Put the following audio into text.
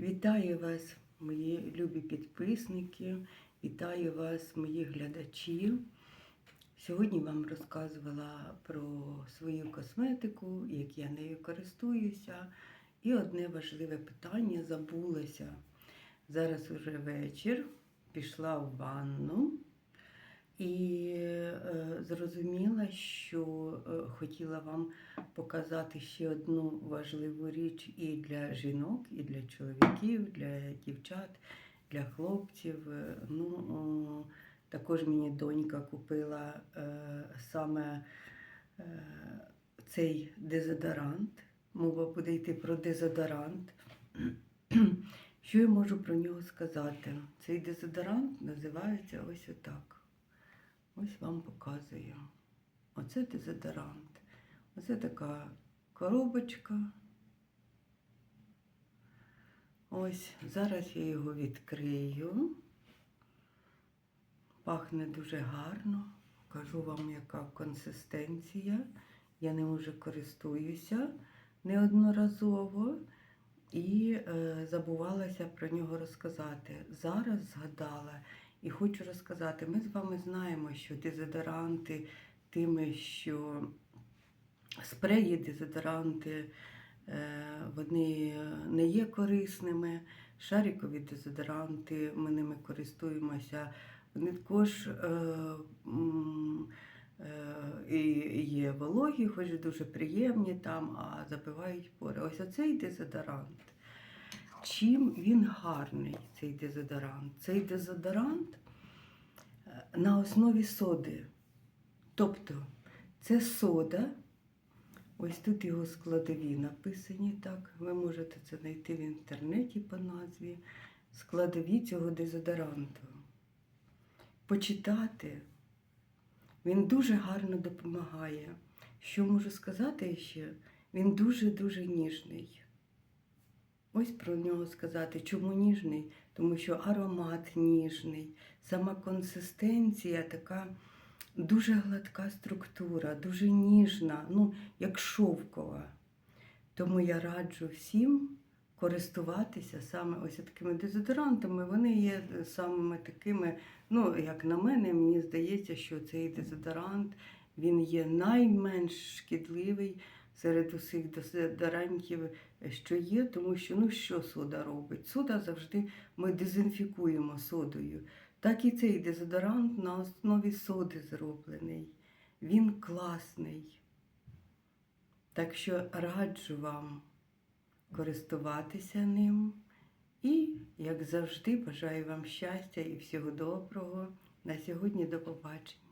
Вітаю вас, мої любі підписники, вітаю вас, мої глядачі. Сьогодні вам розказувала про свою косметику, як я нею користуюся. І одне важливе питання забулося. Зараз уже вечір, пішла в ванну і зрозуміла, що е, хотіла вам показати ще одну важливу річ і для жінок, і для чоловіків, для дівчат, для хлопців. Е, Ну, також мені донька купила е, саме цей дезодорант. Мова буде йти про дезодорант. Що я можу про нього сказати? Цей дезодорант називається ось отак. Ось вам показую. Оце дезодорант. Оце така коробочка. Ось зараз я його відкрию. Пахне дуже гарно. Кажу вам, яка консистенція. Я ним вже користуюся неодноразово і е, забувалася про нього розказати. Зараз згадала і хочу розказати: ми з вами знаємо, що дезодоранти тими, що спреї, дезодоранти, е, вони не є корисними. Шарикові дезодоранти, ми ними користуємося. Вони також е, е, і є вологі, хоч дуже приємні там, а забивають пори. Ось оцей дезодорант. Чим він гарний, цей дезодорант? Цей дезодорант е, на основі соди. Тобто це сода. Ось тут його складові написані так. Ви можете це знайти в інтернеті по назві. Складові цього дезодоранту. Почитати. Він дуже гарно допомагає. Що можу сказати ще? Він дуже-дуже ніжний. Ось про нього сказати. Чому ніжний? Тому що аромат ніжний, сама консистенція така дуже гладка структура, дуже ніжна, ну, як шовкова. Тому я раджу всім користуватися саме ось такими дезодорантами. Вони є самими такими, ну, як на мене, мені здається, що цей дезодорант він є найменш шкідливий серед усіх дезодорантів, що є, тому що ну що сода робить? Сода завжди ми дезінфікуємо содою. Так і цей дезодорант на основі соди зроблений. Він класний. Так що раджу вам користуватися ним. І, як завжди, бажаю вам щастя і всього доброго. На сьогодні до побачення.